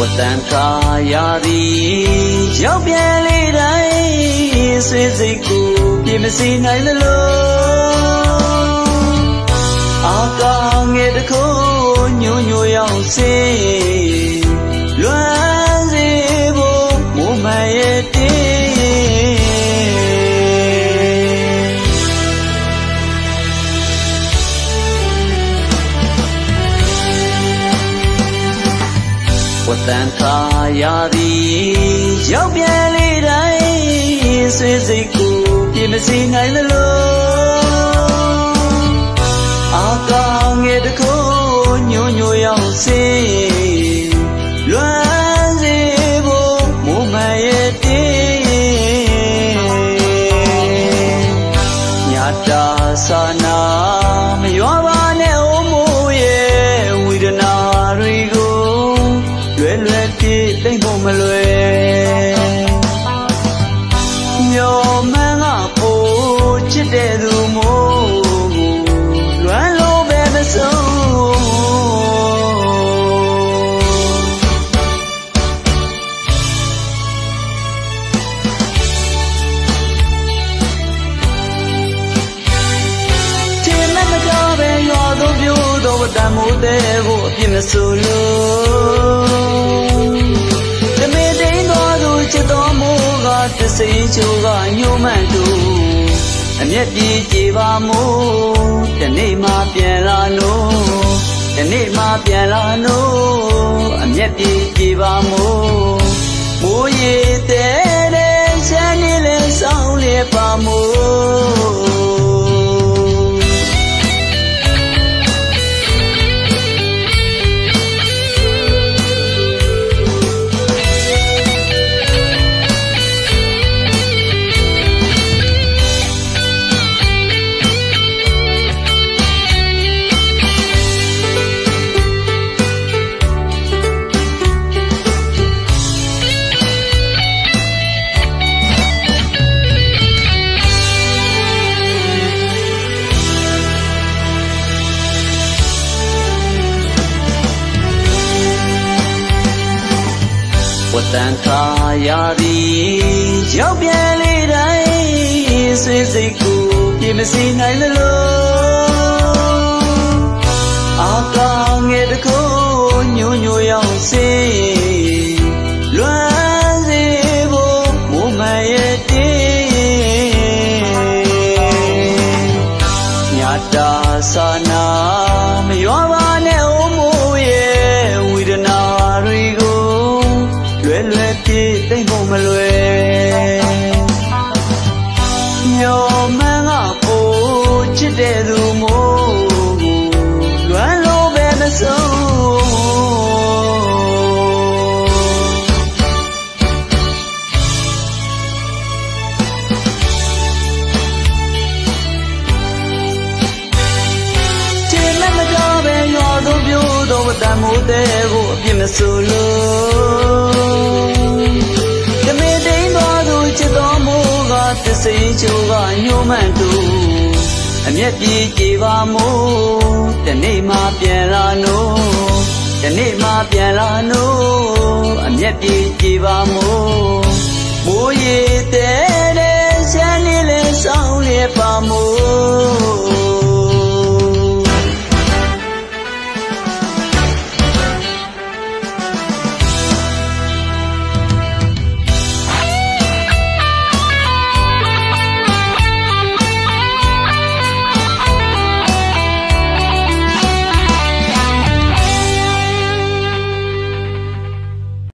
ဝတ္တန်ခါရာသည်ရောက်ပြန်လေတိုင်းဆွေးစိတ်ကိုပြည့်မစည်နိုင်သလိုအာကာငယ်တစ်ခုညိုညိုရောက်စေ ဝတ္တန်ခါရာသည်ရောက်ပြန်လေတိုင်းဆွေးစိတ်ကိုပြည့်မစည်နိုင်သလိုအာကာငယ်တစ်ခုညိုညိုရောက်စေ သိမ့်ဖို့မလွယ်ညော်မှန်းကပိုချစ်တဲ့သူမို့လွမ်းလို့ပဲမဆုံးချင်မမတော်ပဲရွာသို့ပြိုးသောဝတ္တမိုးတဲ့ကိုအပြစ်မဆိုလို့ တစိမ့်ချိုးကညှို့မှန်တူအမျက်ပြေကြည်ပါမို့တနေ့မှပြန်လာနို့တနေ့မှပြန်လာနို့အမျက်ပြေကြည်ပါမို့မိုးရေတဲ့တဲ့ရှမ်းနေလဲဆောင်လေပါမို့ တ္တန်ခါရာသည်ရောက်ပြန်လေတိုင်းဆွေးစိတ်ကိုပြေမစီနိုင်သလို ပြိုးသောဝတ္တမိုးတဲ့ကိုအပြစ်မဆိုလို့တမေတိန်တော်သူချစ်တော်မိုးကသစိန်ချိုးကညှို့မှန်တူအမျက်ပြေကြည်ပါမို့တနေ့မှပြန်လာနို့တနေ့မှပြန်လာနို့အမျက်ပြေကြည်ပါမို့မိုးရေတဲ့